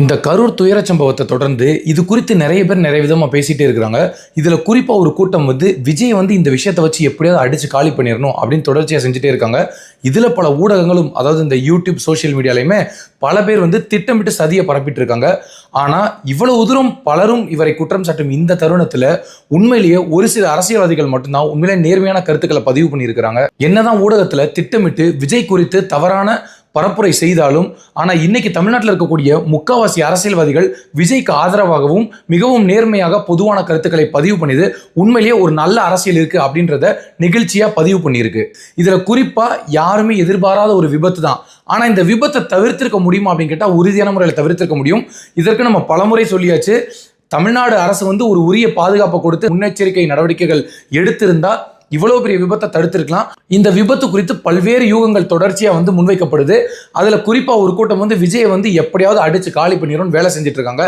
இந்த கரூர் துயரச் சம்பவத்தை தொடர்ந்து இது குறித்து நிறைய பேர் நிறைய விதமாக பேசிகிட்டே இருக்கிறாங்க. இதில் குறிப்பாக ஒரு கூட்டம் வந்து விஜய் வந்து இந்த விஷயத்தை வச்சு எப்படியாவது அடித்து காலி பண்ணிடணும் அப்படின்னு தொடர்ச்சியாக செஞ்சுட்டே இருக்காங்க. இதில் பல ஊடகங்களும் அதாவது இந்த யூடியூப் சோஷியல் மீடியாலையுமே பல பேர் வந்து திட்டமிட்டு சதியை பரப்பிட்டு இருக்காங்க. ஆனால் இவ்வளவு தூரம் பலரும் இவரை குற்றம் சாட்டும் இந்த தருணத்தில் உண்மையிலேயே ஒரு சில அரசியல்வாதிகள் மட்டும்தான் உண்மையிலே நேர்மையான கருத்துக்களை பதிவு பண்ணியிருக்கிறாங்க. என்னதான் ஊடகத்தில் திட்டமிட்டு விஜய் குறித்து தவறான பரப்புரை செய்தாலும் ஆனால் இன்னைக்கு தமிழ்நாட்டில் இருக்கக்கூடிய முக்காவாசி அரசியல்வாதிகள் விஜய்க்கு ஆதரவாகவும் மிகவும் நேர்மையாக பொதுவான கருத்துக்களை பதிவு பண்ணியது உண்மையிலேயே ஒரு நல்ல அரசியல் இருக்கு அப்படின்றத நிகழ்ச்சியாக பதிவு பண்ணியிருக்கு. இதில் குறிப்பாக யாருமே எதிர்பாராத ஒரு விபத்து தான். ஆனால் இந்த விபத்தை தவிர்த்திருக்க முடியுமா அப்படின்னு கேட்டால் உறுதியான முறையில் தவிர்த்திருக்க முடியும். இதற்கு நம்ம பலமுறை சொல்லியாச்சு. தமிழ்நாடு அரசு வந்து ஒரு உரிய பாதுகாப்பை கொடுத்து முன்னெச்சரிக்கை நடவடிக்கைகள் எடுத்திருந்தால் இவ்வளவு பெரிய விபத்தை தடுத்திருக்கலாம். இந்த விபத்து குறித்து பல்வேறு யூகங்கள் தொடர்ச்சியாக வந்து முன்வைக்கப்படுது. அதில் குறிப்பாக ஒரு கூட்டம் வந்து விஜயை வந்து எப்படியாவது அடிச்சு காலி பண்ணிடும் வேலை செஞ்சுட்டு இருக்காங்க.